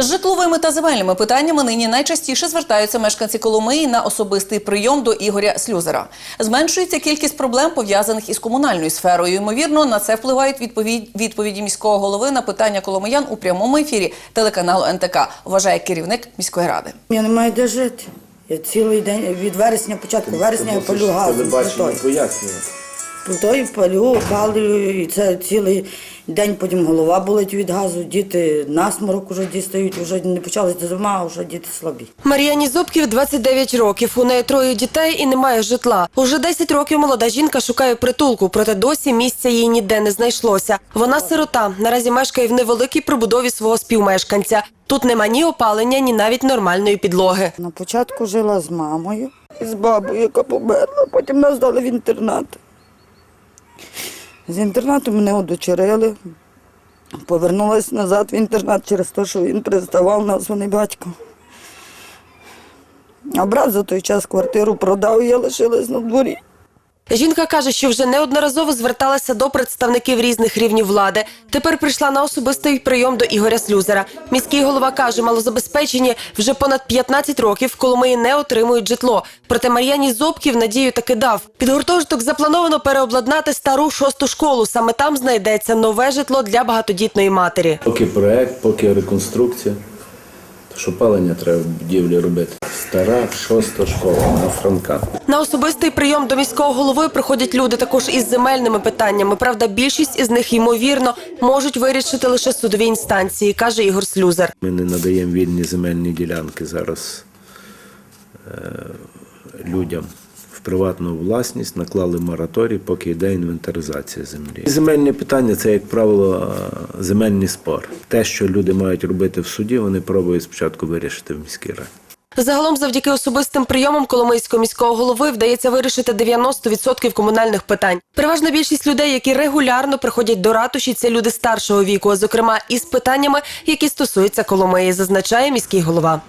З житловими та земельними питаннями нині найчастіше звертаються мешканці Коломиї на особистий прийом до Ігоря Слюзера. Зменшується кількість проблем пов'язаних із комунальною сферою. Ймовірно, на це впливають відповідь, відповіді міського голови на питання коломиян у прямому ефірі телеканалу НТК. Вважає керівник міської ради. Я не маю де жити. Я цілий день від вересня, початку вересня я палю газ. Телебачення пояснює. Плитою палю, опалюю, і це цілий день потім голова болить від газу, діти насморок уже дістають, вже не почалася зима, а вже діти слабі. Мар'яні Зубків 29 років. У неї троє дітей і немає житла. Уже 10 років молода жінка шукає притулку, проте досі місця їй ніде не знайшлося. Вона сирота. Наразі мешкає в невеликій прибудові свого співмешканця. Тут нема ні опалення, ні навіть нормальної підлоги. На початку жила з мамою і з бабою, яка померла, потім нас дали в інтернат. З інтернату мене одочерили, Повернулася назад в інтернат через те, що він приставав названий батько. А брат за той час квартиру продав, і я лишилась на дворі. Жінка каже, що вже неодноразово зверталася до представників різних рівнів влади. Тепер прийшла на особистий прийом до Ігоря Слюзера. Міський голова каже, малозабезпечені вже понад 15 років в Коломиї не отримують житло. Проте Мар'яні Зобків надію таки дав. Під гуртожиток заплановано переобладнати стару шосту школу. Саме там знайдеться нове житло для багатодітної матері. Поки проект, поки реконструкція. То що палення треба будівлі робити. Стара шоста школа на Франка. На особистий прийом до міського голови приходять люди також із земельними питаннями. Правда, більшість із них ймовірно можуть вирішити лише судові інстанції, каже Ігор Слюзер. Ми не надаємо вільні земельні ділянки зараз е, людям в приватну власність, наклали мораторій, поки йде інвентаризація землі. Земельні питання це, як правило, е, земельний спор. Те, що люди мають робити в суді, вони пробують спочатку вирішити в міській раді. Загалом, завдяки особистим прийомам Коломийського міського голови вдається вирішити 90% комунальних питань. Переважна більшість людей, які регулярно приходять до ратуші, це люди старшого віку, а зокрема із питаннями, які стосуються Коломиї, зазначає міський голова.